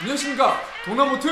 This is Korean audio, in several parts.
안녕하십니까 동남모트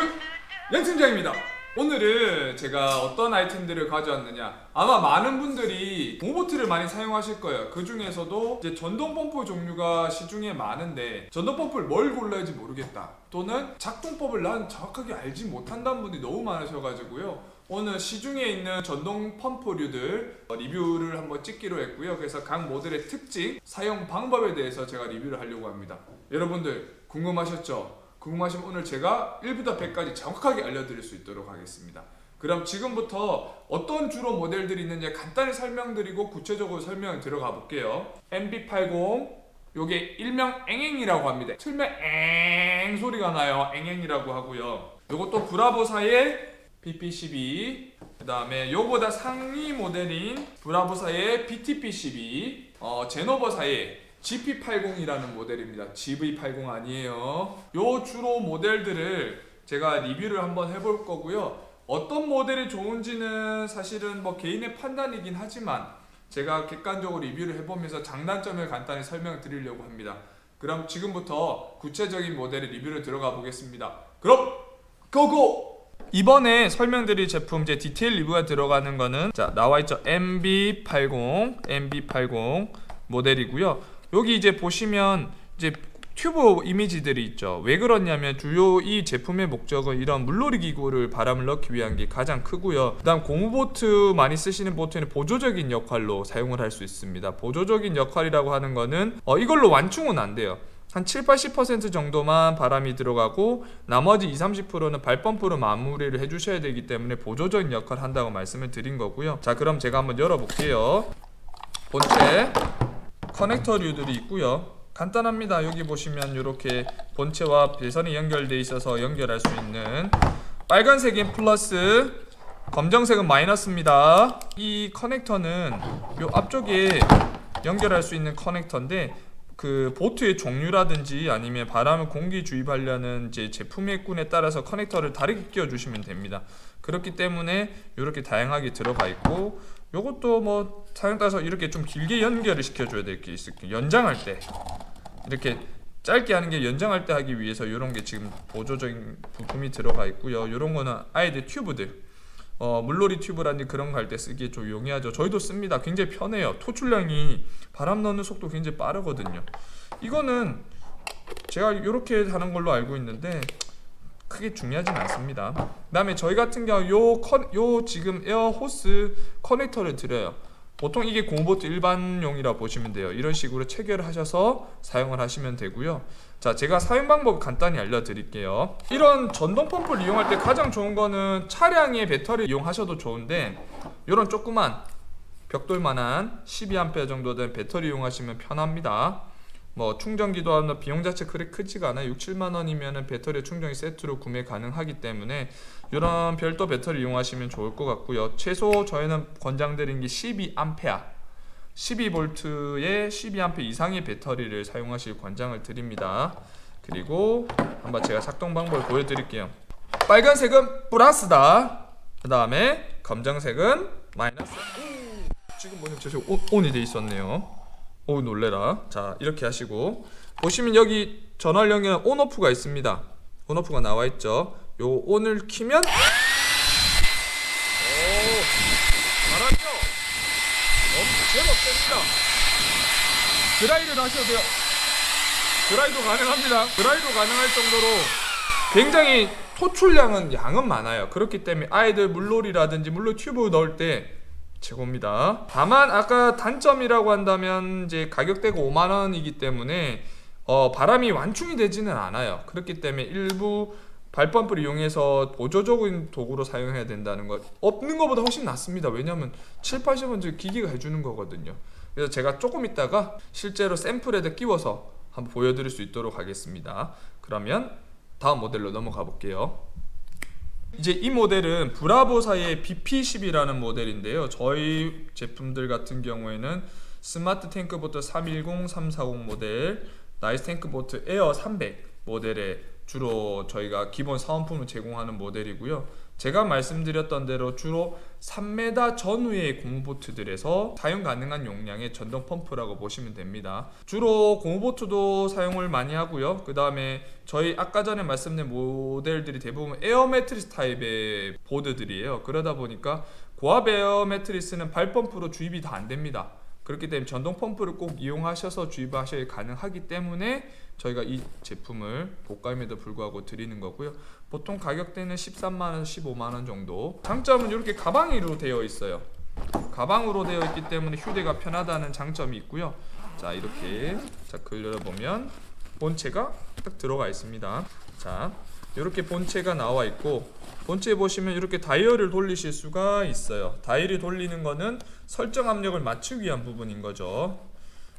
연승장입니다 오늘은 제가 어떤 아이템들을 가져왔느냐. 아마 많은 분들이 공보트를 많이 사용하실 거예요. 그 중에서도 이제 전동 펌프 종류가 시중에 많은데 전동 펌프를 뭘 골라야 할지 모르겠다. 또는 작동법을 난 정확하게 알지 못한다는 분들이 너무 많으셔가지고요. 오늘 시중에 있는 전동 펌프류들 어, 리뷰를 한번 찍기로 했고요. 그래서 각 모델의 특징 사용 방법에 대해서 제가 리뷰를 하려고 합니다. 여러분들 궁금하셨죠? 궁금하시면 오늘 제가 1부터 100까지 정확하게 알려드릴 수 있도록 하겠습니다. 그럼 지금부터 어떤 주로 모델들이 있는지 간단히 설명드리고 구체적으로 설명을 들어가 볼게요. MB80 요게 일명 앵앵이라고 합니다. 틀면 앵 소리가 나요. 앵앵이라고 하고요. 요것도 브라보사의 BP12 그 다음에 요보다 상위 모델인 브라보사의 BTP12 어, 제노버사의 GP80이라는 모델입니다. GV80 아니에요. 요 주로 모델들을 제가 리뷰를 한번 해볼 거고요. 어떤 모델이 좋은지는 사실은 뭐 개인의 판단이긴 하지만 제가 객관적으로 리뷰를 해보면서 장단점을 간단히 설명드리려고 합니다. 그럼 지금부터 구체적인 모델의 리뷰를 들어가 보겠습니다. 그럼 고고! 이번에 설명드릴 제품 제 디테일 리뷰가 들어가는 거는 자 나와 있죠 MB80 MB80 모델이고요. 여기 이제 보시면 이제 튜브 이미지들이 있죠. 왜 그렇냐면 주요 이 제품의 목적은 이런 물놀이 기구를 바람을 넣기 위한 게 가장 크고요. 그다음 고무보트 많이 쓰시는 보트는 보조적인 역할로 사용을 할 수 있습니다. 보조적인 역할이라고 하는 거는 어, 이걸로 완충은 안 돼요. 한 7, 80% 정도만 바람이 들어가고 나머지 2, 30%는 발펌프로 마무리를 해주셔야 되기 때문에 보조적인 역할을 한다고 말씀을 드린 거고요. 자 그럼 제가 한번 열어볼게요. 본체 커넥터류들이 있고요. 간단합니다. 여기 보시면 이렇게 본체와 배선이 연결돼 있어서 연결할 수 있는 빨간색인 플러스 검정색은 마이너스입니다. 이 커넥터는 요 앞쪽에 연결할 수 있는 커넥터인데 그 보트의 종류라든지 아니면 바람을 공기 주입하려는 이제 제품의 꾼에 따라서 커넥터를 다르게 끼워 주시면 됩니다. 그렇기 때문에 이렇게 다양하게 들어가 있고 요것도 뭐 사용 따라서 이렇게 좀 길게 연결을 시켜줘야 될 게 있을게요. 연장할 때 이렇게 짧게 하는 게 연장할 때 하기 위해서 이런 게 지금 보조적인 부품이 들어가 있고요. 이런 거는 아이들 튜브들 어, 물놀이 튜브라든지 그런 거 할 때 쓰기에 좀 용이하죠. 저희도 씁니다. 굉장히 편해요. 토출량이 바람 넣는 속도 굉장히 빠르거든요. 이거는 제가 이렇게 하는 걸로 알고 있는데 크게 중요하진 않습니다. 그 다음에 저희 같은 경우 요, 컨, 요 지금 에어 호스 커넥터를 드려요. 보통 이게 고무보트 일반용이라 보시면 돼요. 이런 식으로 체결을 하셔서 사용을 하시면 되고요. 자, 제가 사용 방법 간단히 알려드릴게요. 이런 전동 펌프를 이용할 때 가장 좋은 거는 차량의 배터리 이용하셔도 좋은데 이런 조그만 벽돌만한 12A 정도 된 배터리 이용하시면 편합니다. 뭐 충전기도 하는 비용 자체 그리 크지가 않아요. 6, 7만 원이면은 배터리 충전기 세트로 구매 가능하기 때문에 이런 별도 배터리 이용하시면 좋을 것 같고요. 최소 저희는 권장드린 게 12A 12V의 12A 이상의 배터리를 사용하실 권장을 드립니다. 그리고 한번 제가 작동 방법을 보여드릴게요. 빨간색은 플러스다. 그 다음에 검정색은 마이너스. 오, 지금 뭐냐면 온, 온이 돼 있었네요. 오 놀래라. 자 이렇게 하시고 보시면 여기 연결 온오프가 있습니다. 온오프가 나와 있죠. 요 온을 키면 오 바람이요. 제법 셉니다. 드라이를 하셔도 돼요. 드라이도 가능합니다. 드라이도 가능할 정도로 굉장히 토출량은 양은 많아요. 그렇기 때문에 아이들 물놀이라든지 물놀이 튜브 넣을 때 최고입니다. 다만 아까 단점이라고 한다면 이제 가격대가 5만 원이기 때문에 어, 바람이 완충이 되지는 않아요. 그렇기 때문에 일부 발펌프를 이용해서 보조적인 도구로 사용해야 된다는 것 없는 것보다 훨씬 낫습니다. 왜냐하면 7, 80원 기계가 해주는 거거든요. 그래서 제가 조금 있다가 실제로 샘플에다 끼워서 한번 보여드릴 수 있도록 하겠습니다. 그러면 다음 모델로 넘어가 볼게요. 이제 이 모델은 브라보사의 BP10이라는 모델인데요. 저희 제품들 같은 경우에는 스마트 탱크보트 310, 340 모델, 나이스 탱크보트 에어 300 모델의 주로 저희가 기본 사은품을 제공하는 모델이고요. 제가 말씀드렸던 대로 주로 3m 전후의 고무보트들에서 사용 가능한 용량의 전동 펌프라고 보시면 됩니다. 주로 고무보트도 사용을 많이 하고요. 그 다음에 저희 아까 전에 말씀드린 모델들이 대부분 에어 매트리스 타입의 보드들이에요. 그러다 보니까 고압 에어 매트리스는 발펌프로 주입이 다 안 됩니다. 그렇기 때문에 전동 펌프를 꼭 이용하셔서 주입하셔야 가능하기 때문에 저희가 이 제품을 고가임에도 불구하고 드리는 거고요. 보통 가격대는 13만 원, 15만 원 정도. 장점은 이렇게 가방으로 되어 있어요. 가방으로 되어 있기 때문에 휴대가 편하다는 장점이 있고요. 자 이렇게 자 글 열어보면 본체가 딱 들어가 있습니다. 자 이렇게 본체가 나와 있고 본체 보시면 이렇게 다이얼을 돌리실 수가 있어요. 다이얼이 돌리는 거는 설정 압력을 맞추기 위한 부분인 거죠.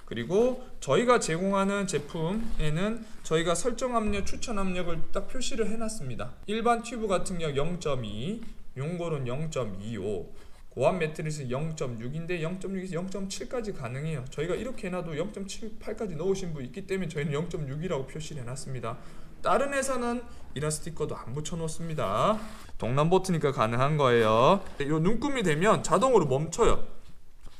그리고 저희가 제공하는 제품에는 저희가 설정 압력, 추천 압력을 딱 표시를 해놨습니다. 일반 튜브 같은 경우 0.2, 용골은 0.25, 고압 매트리스는 0.6인데 0.6에서 0.7까지 가능해요. 저희가 이렇게 해놔도 0.78까지 넣으신 분 있기 때문에 저희는 0.6이라고 표시를 해놨습니다. 다른 회사는 이런 스티커도 안 붙여 놓습니다. 동남보트니까 가능한 거예요. 이 눈금이 되면 자동으로 멈춰요.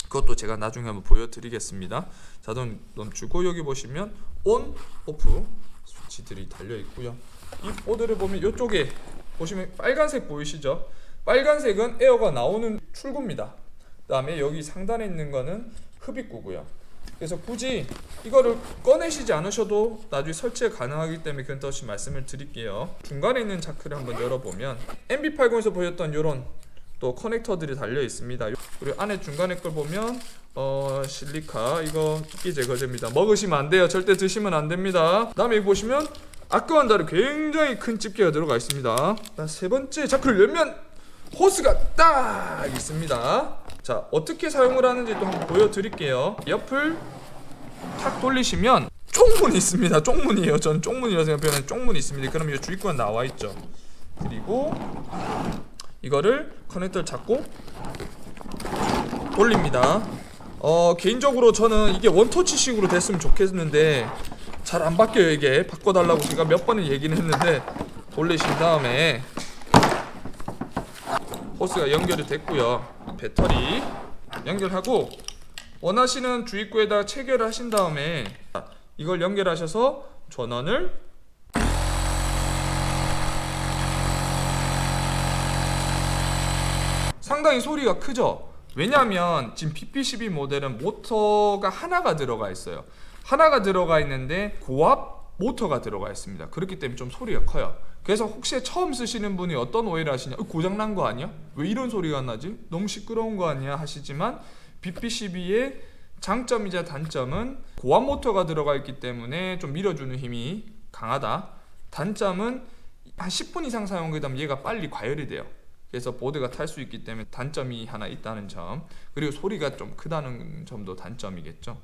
그것도 제가 나중에 한번 보여드리겠습니다. 자동 멈추고 여기 보시면 온, 오프 스위치들이 달려 있고요. 이 보드를 보면 이쪽에 보시면 빨간색 보이시죠? 빨간색은 에어가 나오는 출구입니다. 그다음에 여기 상단에 있는 거는 흡입구고요. 그래서 굳이 이거를 꺼내시지 않으셔도 나중에 설치가 가능하기 때문에 그건 다시 말씀을 드릴게요. 중간에 있는 자크를 한번 열어보면 MB80에서 보였던 이런 또 커넥터들이 달려 있습니다. 그리고 안에 중간에 걸 보면 어 실리카 이거 습기 제거제입니다. 먹으시면 안 돼요. 절대 드시면 안 됩니다. 다음에 보시면 아까와는 다르게 굉장히 큰 집게가 들어가 있습니다. 자, 세 번째 자크를 열면 호스가 딱 있습니다. 자 어떻게 사용을 하는지 또 한번 보여드릴게요. 옆을 탁 돌리시면 쪽문이 있습니다. 쪽문이에요. 전 쪽문이라고 생각하는 쪽문이 있습니다. 그럼 이 주입구가 나와 있죠. 그리고 이거를 커넥터를 잡고 돌립니다. 어 개인적으로 저는 이게 원터치식으로 됐으면 좋겠는데 잘 안 바뀌어요 이게 바꿔달라고 제가 몇 번을 얘기는 했는데 돌리신 다음에 호스가 연결이 됐고요 배터리 연결하고 원하시는 주입구에다 체결을 하신 다음에 이걸 연결하셔서 전원을 상당히 소리가 크죠. 왜냐하면 지금 PP12 모델은 모터가 하나가 들어가 있어요. 하나가 들어가 있는데 고압 모터가 들어가 있습니다. 그렇기 때문에 좀 소리가 커요. 그래서 혹시 처음 쓰시는 분이 어떤 오해를 하시냐? 고장 난 거 아니야? 왜 이런 소리가 나지? 너무 시끄러운 거 아니야? 하시지만 BP12의 장점이자 단점은 고압 모터가 들어가 있기 때문에 좀 밀어주는 힘이 강하다. 단점은 한 10분 이상 사용하게 되면 얘가 빨리 과열이 돼요. 그래서 보드가 탈 수 있기 때문에 단점이 하나 있다는 점 그리고 소리가 좀 크다는 점도 단점이겠죠.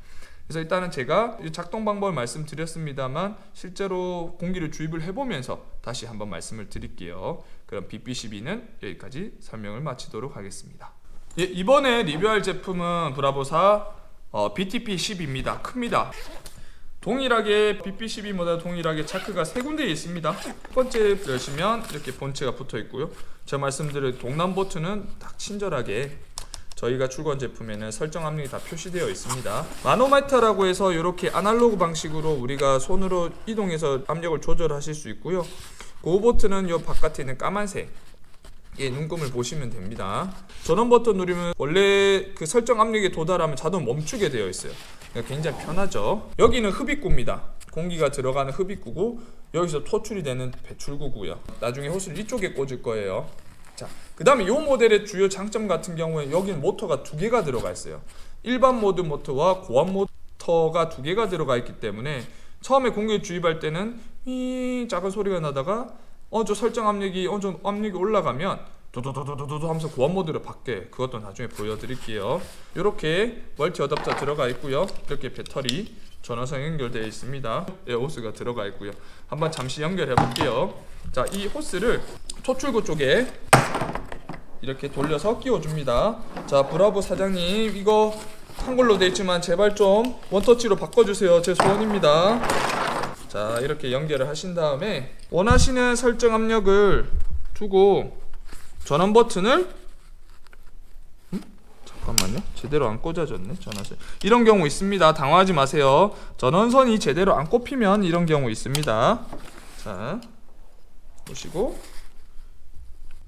그래서 일단은 제가 이 작동 방법을 말씀드렸습니다만 실제로 공기를 주입을 해보면서 다시 한번 말씀을 드릴게요. 그럼 BP12는 여기까지 설명을 마치도록 하겠습니다. 예, 이번에 리뷰할 제품은 브라보사 어, BTP10입니다. 큽니다. 동일하게 BP12보다 동일하게 차크가 세 군데 있습니다. 첫 번째 열시면 이렇게 본체가 붙어 있고요. 제가 말씀드린 동남 보트는 딱 친절하게 저희가 출고한 제품에는 설정 압력이 다 표시되어 있습니다. 마노메터라고 해서 이렇게 아날로그 방식으로 우리가 손으로 이동해서 압력을 조절하실 수 있고요. 고보트는 이 바깥에 있는 까만색 예, 눈금을 보시면 됩니다. 전원 버튼 누르면 원래 그 설정 압력에 도달하면 자동 멈추게 되어 있어요. 그러니까 굉장히 편하죠. 여기는 흡입구입니다. 공기가 들어가는 흡입구고 여기서 토출이 되는 배출구고요. 나중에 호스를 이쪽에 꽂을 거예요. 자, 그 다음에 이 모델의 주요 장점 같은 경우에 여기는 모터가 두 개가 들어가 있어요. 일반 모드 모터와 고압 모터가 두 개가 들어가 있기 때문에 처음에 공기를 주입할 때는 이 작은 소리가 나다가 어느 정도 설정 압력이 어느 정도 압력이 올라가면 도도도도도도 하면서 고압 모드로 바뀌어요. 그것도 나중에 보여드릴게요. 이렇게 멀티 어댑터 들어가 있고요. 이렇게 배터리 전원선 연결되어 있습니다. 예, 호스가 들어가 있고요. 한번 잠시 연결해 볼게요. 자, 이 호스를 초출구 쪽에 이렇게 돌려서 끼워줍니다. 자, 브라보 사장님 이거 한글로 돼 있지만 제발 좀 원터치로 바꿔주세요. 제 소원입니다. 자 이렇게 연결을 하신 다음에 원하시는 설정 압력을 두고 전원 버튼을 음? 잠깐만요 제대로 안 꽂아졌네 전원선 이런 경우 있습니다 당황하지 마세요 전원선이 제대로 안 꼽히면 이런 경우 있습니다 자 보시고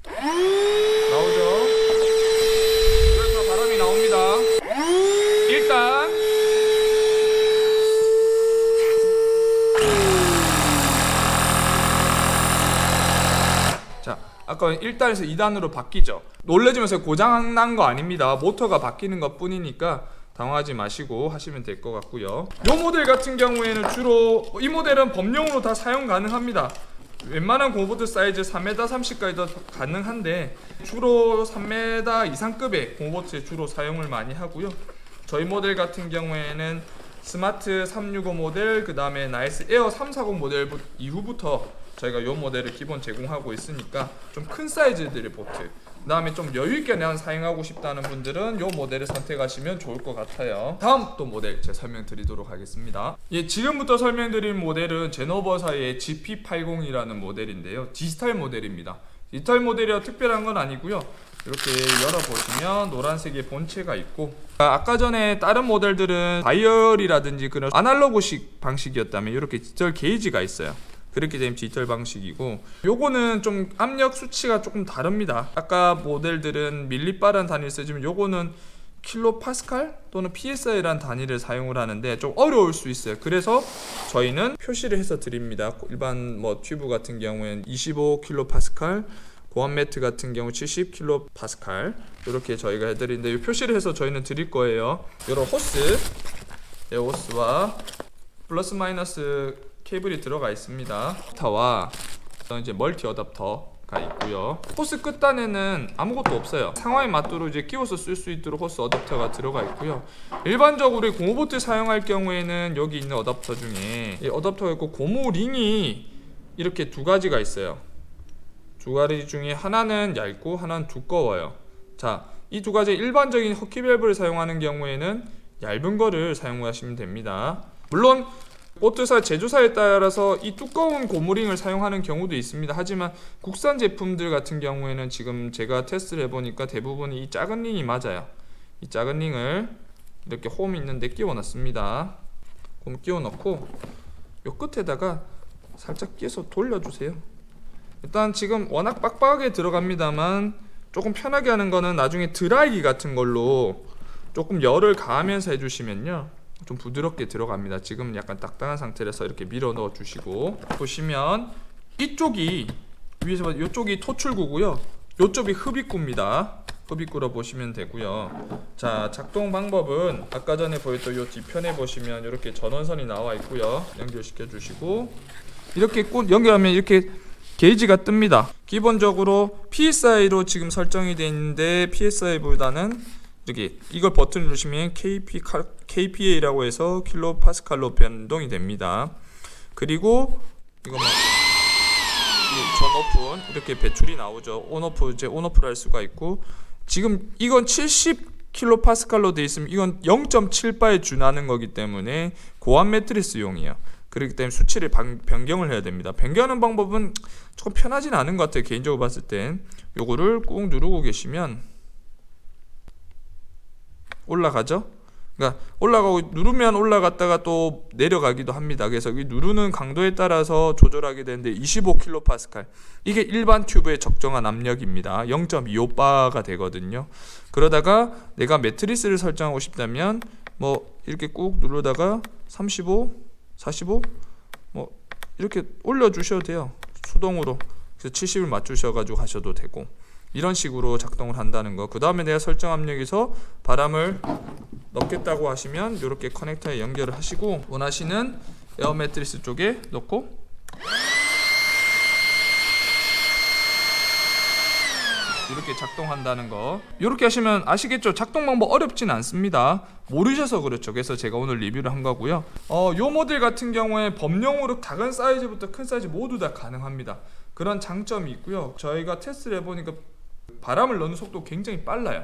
나오죠 그래서 바람이 나옵니다 일단 자, 아까 1단에서 2단으로 바뀌죠. 놀래지면서 고장 난 거 아닙니다. 모터가 바뀌는 것 뿐이니까 당황하지 마시고 하시면 될 것 같고요. 이 모델 같은 경우에는 주로 이 모델은 범용으로 다 사용 가능합니다. 웬만한 고보드 사이즈 3m 30까지도 가능한데 주로 3m 이상급의 고보트에 주로 사용을 많이 하고요. 저희 모델 같은 경우에는 스마트 365 모델 그 다음에 나이스 에어 340 모델 부- 이후부터 저희가 이 모델을 기본 제공하고 있으니까 좀 큰 사이즈들의 보트 그 다음에 좀 여유있게 난 사용하고 싶다는 분들은 이 모델을 선택하시면 좋을 것 같아요. 다음 또 모델 제가 설명드리도록 하겠습니다. 예, 지금부터 설명드릴 모델은 제노버사의 GP80이라는 모델인데요. 디지털 모델입니다. 디지털 모델이라 특별한 건 아니고요. 이렇게 열어보시면 노란색의 본체가 있고 아, 아까 전에 다른 모델들은 다이얼이라든지 그런 아날로그식 방식이었다면 이렇게 디지털 게이지가 있어요 그렇게 되면 디지털 방식이고 요거는 좀 압력 수치가 조금 다릅니다 아까 모델들은 밀리바라는 단위를 쓰지만 요거는 킬로 파스칼 또는 PSI라는 단위를 사용을 하는데 좀 어려울 수 있어요. 그래서 저희는 표시를 해서 드립니다. 일반 뭐 튜브 같은 경우에는 25 킬로 파스칼, 고압 매트 같은 경우 70 킬로 파스칼 이렇게 저희가 해드리는데 이 표시를 해서 저희는 드릴 거예요. 이런 호스, 이 호스와 플러스 마이너스 케이블이 들어가 있습니다. 타와 이제 멀티 어댑터가 있고요. 호스 끝단에는 아무것도 없어요. 상황에 맞도록 이제 끼워서 쓸 수 있도록 호스 어댑터가 들어가 있고요. 일반적으로 고무보트 사용할 경우에는 여기 있는 어댑터 중에 이 어댑터가 있고 고무 링이 이렇게 두 가지가 있어요. 두 가지 중에 하나는 얇고 하나는 두꺼워요. 자, 이 두 가지 일반적인 허키 밸브를 사용하는 경우에는 얇은 거를 사용하시면 됩니다. 물론 보트사 제조사에 따라서 이 두꺼운 고무링을 사용하는 경우도 있습니다. 하지만 국산 제품들 같은 경우에는 지금 제가 테스트를 해보니까 대부분이 이 작은 링이 맞아요. 이 작은 링을 이렇게 홈 있는데 끼워놨습니다. 홈 끼워넣고 요 끝에다가 살짝 끼워서 돌려주세요. 일단 지금 워낙 빡빡하게 들어갑니다만 조금 편하게 하는 거는 나중에 드라이기 같은 걸로 조금 열을 가하면서 해주시면요 좀 부드럽게 들어갑니다. 지금 약간 딱딱한 상태라서 이렇게 밀어 넣어 주시고 보시면 이쪽이 위에서 봐 이쪽이 토출구고요. 이쪽이 흡입구입니다. 흡입구로 보시면 되고요. 자 작동 방법은 아까 전에 보였던 이 뒤편에 보시면 이렇게 전원선이 나와 있고요. 연결시켜 주시고 이렇게 꽂 연결하면 이렇게 게이지가 뜹니다. 기본적으로 PSI로 지금 설정이 되어 있는데 PSI보다는 이렇게 이걸 버튼 누르시면 KP 칼- KPA라고 해서 킬로 파스칼로 변동이 됩니다. 그리고 이거 막 전 오픈 이렇게 배출이 나오죠. 온오프 이제 온오프를 할 수가 있고 지금 이건 70 킬로 파스칼로 돼 있으면 이건 0.7바에 준하는 거기 때문에 고압 매트리스용이에요. 그렇기 때문에 수치를 방- 변경을 해야 됩니다. 변경하는 방법은 조금 편하진 않은 것 같아요. 개인적으로 봤을 땐 요거를 꾹 누르고 계시면 올라가죠. 그러니까 올라가고 누르면 올라갔다가 또 내려가기도 합니다. 그래서 이 누르는 강도에 따라서 조절하게 되는데 25kPa 이게 일반 튜브의 적정한 압력입니다. 0.25바가 되거든요. 그러다가 내가 매트리스를 설정하고 싶다면 뭐 이렇게 꾹 누르다가 35, 45, 뭐 이렇게 올려 주셔도 돼요. 수동으로. 그래서 70을 맞추셔 가지고 하셔도 되고 이런 식으로 작동을 한다는 거. 그 다음에 내가 설정 압력에서 바람을 넣겠다고 하시면 이렇게 커넥터에 연결을 하시고 원하시는 에어 매트리스 쪽에 넣고. 이렇게 작동한다는 거. 이렇게 하시면 아시겠죠? 작동 방법 어렵진 않습니다. 모르셔서 그렇죠. 그래서 제가 오늘 리뷰를 한 거고요. 어 요 모델 같은 경우에 범용으로 작은 사이즈부터 큰 사이즈 모두 다 가능합니다. 그런 장점이 있고요. 저희가 테스트를 해보니까 바람을 넣는 속도 굉장히 빨라요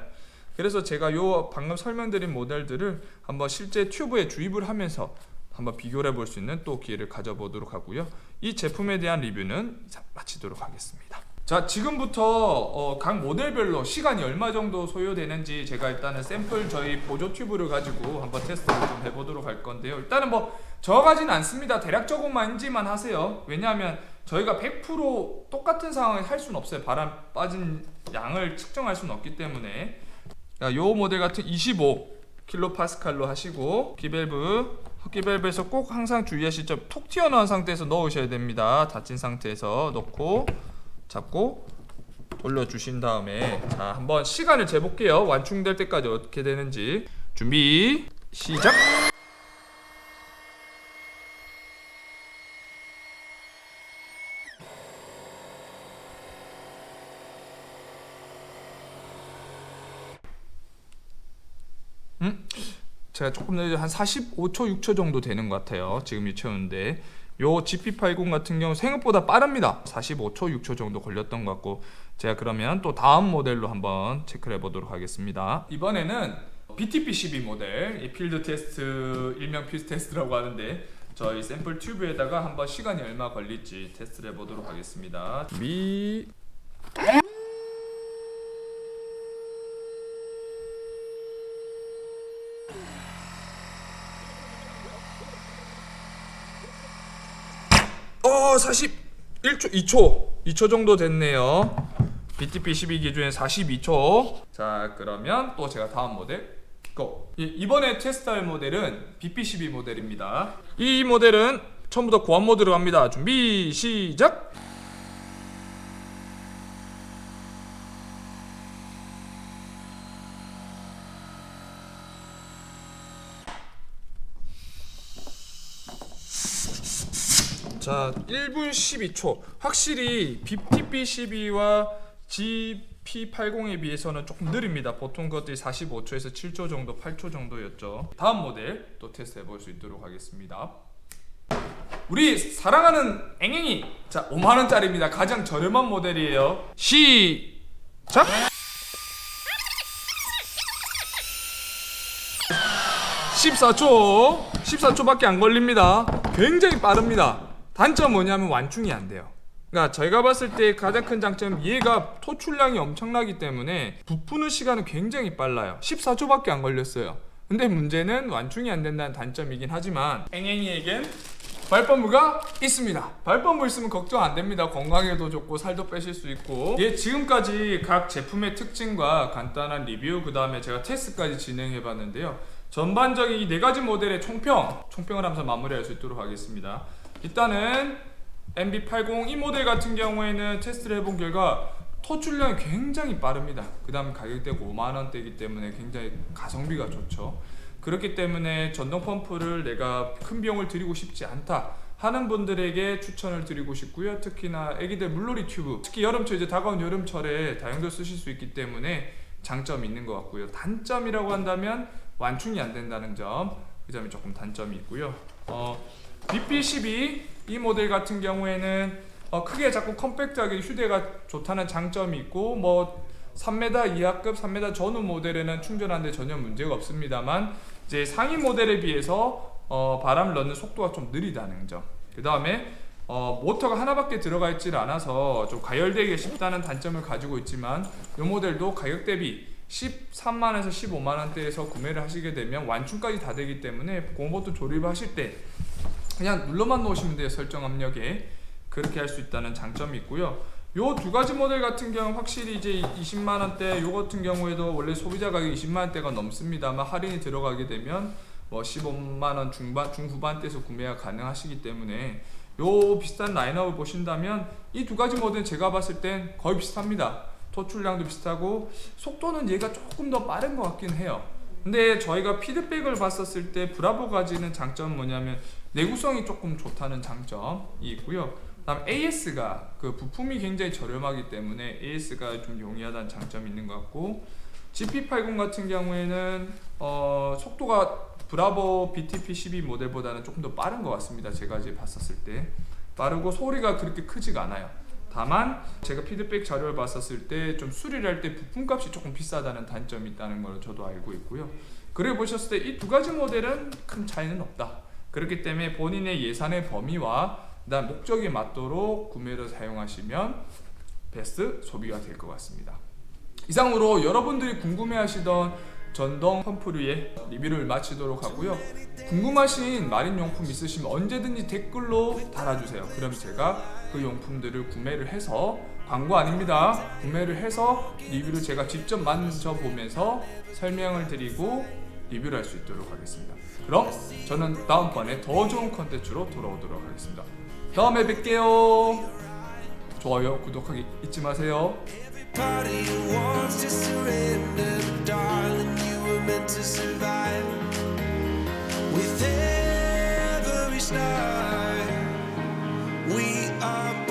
그래서 제가 요 방금 설명드린 모델들을 한번 실제 튜브에 주입을 하면서 한번 비교를 해볼 수 있는 또 기회를 가져보도록 하고요. 이 제품에 대한 리뷰는 마치도록 하겠습니다. 자 지금부터 어, 각 모델별로 시간이 얼마 정도 소요되는지 제가 일단은 샘플 저희 보조 튜브를 가지고 한번 테스트를 좀 해보도록 할 건데요. 일단은 뭐 저가진 않습니다. 대략적으로만지만 하세요. 왜냐하면 저희가 100% 똑같은 상황에 할 수는 없어요. 바람 빠진 양을 측정할 수는 없기 때문에 자, 요 모델 같은 25 킬로파스칼로 하시고 기밸브 흡기밸브에서 꼭 항상 주의하실 점 톡 튀어나온 상태에서 넣으셔야 됩니다. 닫힌 상태에서 넣고 잡고 돌려주신 다음에 자 한번 시간을 재볼게요. 완충될 때까지 어떻게 되는지 준비 시작. 제가 조금 늦어 한 45초 6초 정도 되는 것 같아요. 지금 유채우는데 요 GP80 같은 경우 생각보다 빠릅니다. 45초 6초 정도 걸렸던 것 같고 제가 그러면 또 다음 모델로 한번 체크를 해보도록 하겠습니다. 이번에는 BTP12 모델 이 필드 테스트 일명 필드 테스트라고 하는데 저희 샘플 튜브에다가 한번 시간이 얼마 걸릴지 테스트를 해보도록 하겠습니다. 미 어, 41초, 2초, 2초 정도 됐네요. BTP 12 기준에 42초. 자, 그러면 또 제가 다음 모델 고. 이- 이번에 테스트할 모델은 BP12 모델입니다. 이 모델은 처음부터 고압 모드로 갑니다. 준비 시작. 자, 1분 12초. 확실히 BTP12와 GP80에 비해서는 조금 느립니다. 보통 것들이 45초에서 7초 정도, 8초 정도였죠. 다음 모델 또 테스트 해볼 수 있도록 하겠습니다. 우리 사랑하는 앵앵이 자 5만 원짜리입니다. 가장 저렴한 모델이에요. 시작. (14초) (14초밖에 안 걸립니다) 굉장히 빠릅니다 단점 뭐냐면 완충이 안 돼요 그러니까 저희가 봤을 때 가장 큰 장점은 얘가 토출량이 엄청나기 때문에 부푸는 시간은 굉장히 빨라요 14초밖에 안 걸렸어요 근데 문제는 완충이 안 된다는 단점이긴 하지만 앵앵이에겐 발펌부가 있습니다. 발펌부 있으면 걱정 안 됩니다. 건강에도 좋고 살도 빼실 수 있고. 예, 지금까지 각 제품의 특징과 간단한 리뷰, 그 다음에 제가 테스트까지 진행해 봤는데요. 전반적인 이 네 가지 모델의 총평, 총평을 하면서 마무리할 수 있도록 하겠습니다. 일단은 MB80 이 모델 같은 경우에는 테스트를 해본 결과 토출량이 굉장히 빠릅니다. 그 다음 가격대가 5만 원대이기 때문에 굉장히 가성비가 좋죠. 그렇기 때문에 전동 펌프를 내가 큰 비용을 들이고 싶지 않다 하는 분들에게 추천을 드리고 싶고요. 특히나 애기들 물놀이 튜브, 특히 여름철 이제 다가온 여름철에 다용도 쓰실 수 있기 때문에 장점이 있는 것 같고요. 단점이라고 한다면 완충이 안 된다는 점, 그 점이 조금 단점이 있고요. 어, BP12 이 모델 같은 경우에는 어, 크게 작고 컴팩트하게 휴대가 좋다는 장점이 있고 뭐 3m 이하급, 3m 전후 모델에는 충전하는데 전혀 문제가 없습니다만 이제 상위 모델에 비해서 어, 바람을 넣는 속도가 좀 느리다는 점. 그 다음에 어, 모터가 하나밖에 들어가 있질 않아서 좀 가열되기 쉽다는 단점을 가지고 있지만 이 모델도 가격 대비 13만에서 15만 원대에서 구매를 하시게 되면 완충까지 다 되기 때문에 공버터 조립하실 때 그냥 눌러만 놓으시면 돼요 설정 압력에 그렇게 할 수 있다는 장점이 있고요. 요 두 가지 모델 같은 경우 확실히 이제 20만 원대 요 같은 경우에도 원래 소비자 가격 20만 원대가 넘습니다만 할인이 들어가게 되면 뭐 15만 원 중반 중후반대에서 구매가 가능하시기 때문에 요 비슷한 라인업을 보신다면 이 두 가지 모델은 제가 봤을 땐 거의 비슷합니다. 토출량도 비슷하고 속도는 얘가 조금 더 빠른 것 같긴 해요. 근데 저희가 피드백을 봤었을 때 브라보 가지는 장점은 뭐냐면 내구성이 조금 좋다는 장점이 있고요. 그다음 AS가 그 부품이 굉장히 저렴하기 때문에 AS가 좀 용이하다는 장점이 있는 것 같고 GP80 같은 경우에는 어, 속도가 브라보 BTP12 모델보다는 조금 더 빠른 것 같습니다. 제가 이제 봤었을 때 빠르고 소리가 그렇게 크지가 않아요. 다만 제가 피드백 자료를 봤었을 때 좀 수리를 할 때 부품값이 조금 비싸다는 단점이 있다는 걸 저도 알고 있고요. 그래 보셨을 때 이 두 가지 모델은 큰 차이는 없다. 그렇기 때문에 본인의 예산의 범위와 그다음 목적에 맞도록 구매를 사용하시면 베스트 소비가 될 것 같습니다. 이상으로 여러분들이 궁금해하시던 전동 펌프류의 리뷰를 마치도록 하고요. 궁금하신 마린 용품 있으시면 언제든지 댓글로 달아주세요. 그럼 제가 그 용품들을 구매를 해서 광고 아닙니다. 구매를 해서 리뷰를 제가 직접 만져보면서 설명을 드리고 리뷰를 할 수 있도록 하겠습니다. 그럼 저는 다음번에 더 좋은 컨텐츠로 돌아오도록 하겠습니다. 다음에 뵐게요. 좋아요, 구독하기 잊지 마세요. with every star we are